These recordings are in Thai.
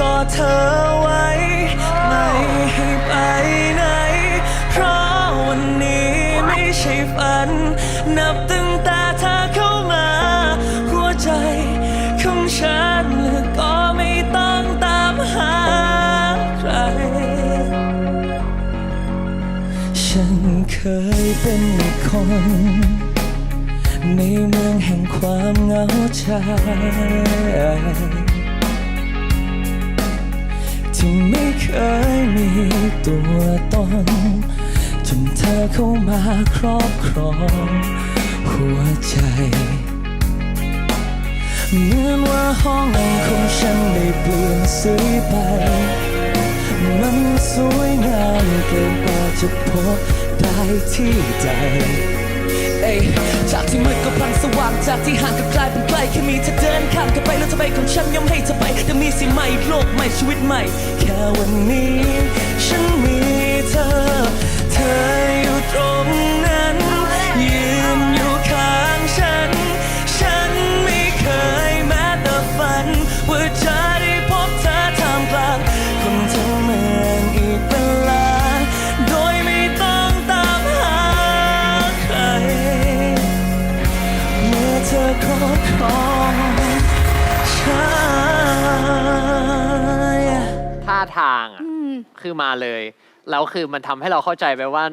กอดเธอไว้ ไม่ให้ไปไหน เพราะวันนี้ไม่ใช่ฝัน นับตั้งแต่เธอเข้ามา หัวใจของฉันก็ไม่ต้องตามหาใคร ฉันเคยเป็นคนในเมืองแห่งความเหงาใจ ที่ไม่เคยมีตัวตน จนเธอเข้ามาครอบครองหัวใจ เหมือนว่าห้องของฉันได้เปลี่ยนสีไป มันสวยงามเกินกว่าจะพบได้ที่ใดเอ้ยจากที่มืดก็พลัง จากที่ห่างก็กลายเป็นใกล้แค่มีเธอเดินข้ามกันไปแล้วจะไปของฉันยอมให้เธอไปแต่มีสิ่งใหม่โลกใหม่ชีวิตใหม่ แค่วันนี้ ฉันมีเธอ เธอ ครอบครองฉันท่าทางอะ คือมาเลย แล้วคือมันทำให้เราเข้าใจไปว่า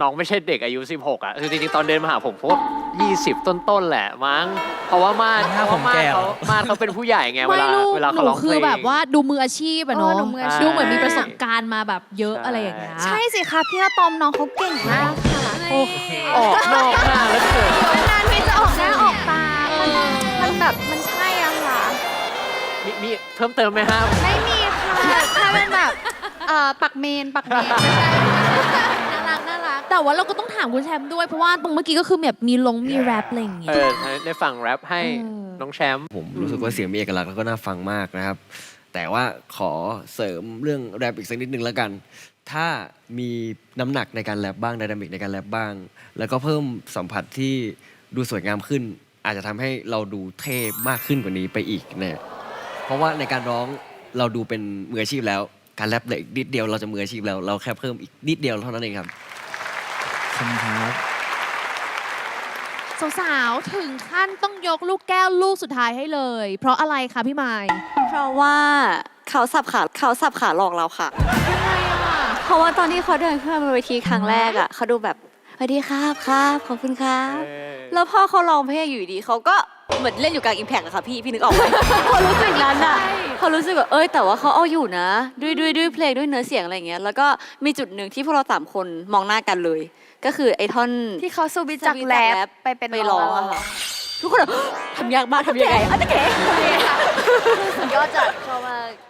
น้องไม่ใช่เด็กอายุ 16 อะ คือจริงๆ ตอนเดินมาหาผมผม20 ต้นๆ แหละ มั้ง เพราะว่ามาดหน้าเพราะว่ามาผมแก่ดเหรเขาอมาดเขาเป็นผู้ใหญ่ไง เวไม่ลาลูกเวลาหเขานูร้องเพคืลองแบบว่าดูมืออาชีพอะเออเนาะหนูมืออาชีพดูเหมือนมีประสบการณ์มาแบบเยอะอะไรอย่างเงี้ย ใช่สิคะพี่อะตอมน้องเขาเก่งมากค่ะ โอ้ออกนอกหน้าแล้วเกิดนานๆที่จะออกหน้าออกตามันมัน แบบมันใช่อะค่ะ มีมีเพิ่มเติมไหมฮะไม่มีค่ะถ้าเป็นแบบเอ่อปักเมนปักเมนไม่ใช่น่ารักน่ารัก แต่ว่าเราก็ต้องถามคุณแชมป์ด้วยเพราะว่าตรงเมื่อกี้ก็คือแบบมีลงมีแรปอะไรอย่างเงี้เอยอในฝั่งแรปให้เออ น้องแชมป์ผมรู้สึกว่าเสียงมีเอกลักษณ์แล้วก็น่าฟังมากนะครับ แต่ว่าขอเสริมเรื่องแรปอีกสักนิดนึงแล้วกัน ถ้ามีน้ำหนักในการแรปบ้างไดนามิกในการแรปบ้าง แล้วก็เพิ่มสัมผัสที่ดูสวยงามขึ้น อาจจะทำให้เราดูเท่มากขึ้นกว่านี้ไปอีกเนี่ยเพราะว่าในการร้องเราดูเป็นมืออาชีพแล้ว การแรปเหลืออีกนิดเดียวเราจะมืออาชีพแล้ว เราแค่เพิ่มอีกนิดเดียวเท่านั้นเองครับขอบคุณครับสาวๆ ถึงขั้นต้องยกลูกแก้วลูกสุดท้ายให้เลย เพราะอะไรคะพี่ไมายเพราะว่าเขาสับขาเขาสับขาหลอกเราค่ะ เพราะว่าตอนที่เขาเดินขึ้นมาบนเวทีครั้งแรกอะเขาดูแบบ สวัสดีครับครับขอบคุณครับเออแล้วพอเขาร้องเพลงอยู่ดีเขาก็เหมือนเล่นอยู่กลางอิมแพกอะค่ะพี่พี่นึกออกไหมพอรู้สึกนั้นอะพอรู้สึกแบบเอ้ยแต่ว่าเขาเอาอยู่นะ ด้วยด้วยด้วยเพลงด้วยเนื้อเสียงอะไรอย่างเงี้ยแล้วก็มีจุดหนึ่งที่พวกเราสามคนมองหน้ากันเลย ก็คือไอ้ท่อนที่เขาสูบิจากแรปไปเป็นไปร้องอะค่ะทุกคนแบบทำยากมากทำยังไงอะตะเก๋สุดยอดจัดชอบมาก